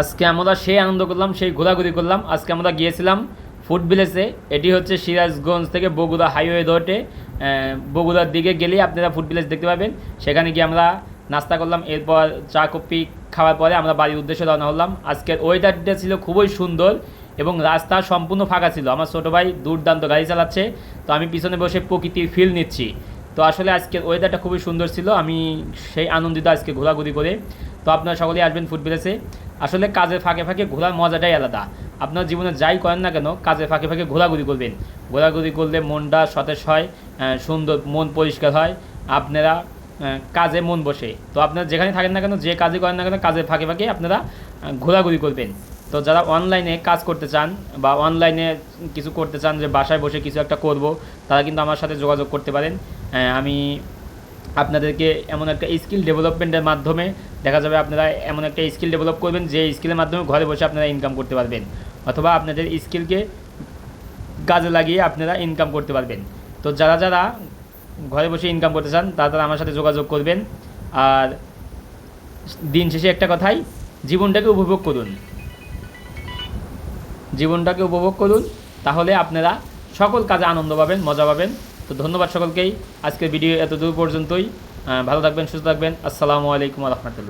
আজকে আমরা সেই আনন্দ করলাম, সেই ঘোরাঘুরি করলাম। আজকে আমরা গিয়েছিলাম ফুড ভিলেজে এটি হচ্ছে সিরাজগঞ্জ থেকে বগুড়া হাইওয়ে ধরে বগুড়ার দিকে গেলেই আপনারা ফুড ভিলেজ দেখতে পাবেন। সেখানে গিয়ে আমরা নাস্তা করলাম, এরপর চা কফি খাওয়ার পরে আমরা বাড়ির উদ্দেশ্যে রওনা হলাম। আজকের ওয়েদারটা ছিল খুবই সুন্দর এবং রাস্তা সম্পূর্ণ ফাঁকা ছিল। আমার ছোটো ভাই দুর্দান্ত গাড়ি চালাচ্ছে, তো আমি পিছনে বসে প্রকৃতির ফিল নিচ্ছি। তো আসলে আজকের ওয়েদারটা খুবই সুন্দর ছিল। আমি সেই আনন্দিত আজকে ঘোরাঘুরি করে। তো আপনারা সকলেই আসবেন ফুড ভিলেজে আসলে কাজের ফাঁকে ফাঁকে ঘোরার মজাটাই আলাদা। আপনার জীবনে যাই করেন না কেন, কাজের ফাঁকে ফাঁকে ঘোরাঘুরি করবেন। ঘোরাঘুরি করলে মনটা সতেজ হয় সুন্দর মন পরিষ্কার হয়, আপনারা কাজে মন বসে। তো আপনারা যেখানে থাকেন না কেন, যে কাজই করেন না কেন, কাজের ফাঁকে ফাঁকে আপনারা ঘোরাঘুরি করবেন। তো যারা অনলাইনে কাজ করতে চান বা অনলাইনে কিছু করতে চান, যে বাসায় বসে কিছু একটা করব, তারা কিন্তু আমার সাথে যোগাযোগ করতে পারেন। আমি আপনাদেরকে এমন একটা স্কিল ডেভেলপমেন্টের মাধ্যমে দেখা যাবে আপনারা এমন একটা স্কিল ডেভেলপ করবেন যে স্কিলের মাধ্যমে ঘরে বসে আপনারা ইনকাম করতে পারবেন। অথবা আপনাদের স্কিলকে কাজে লাগিয়ে আপনারা ইনকাম করতে পারবেন। তো যারা যারা ঘরে বসে ইনকাম করতে চান, তারা তারা আমার সাথে যোগাযোগ করবেন। আর দিন শেষে একটা কথাই, জীবনটাকে উপভোগ করুন। জীবনটাকে উপভোগ করুন, তাহলে আপনারা সকল কাজে আনন্দ পাবেন, মজা পাবেন। তো ধন্যবাদ সকলকেই। আজকের ভিডিও এত দূর পর্যন্তই ভালো থাকবেন, সুস্থ থাকবেন। আসসালামু আলাইকুম রহমতুল্লাহ।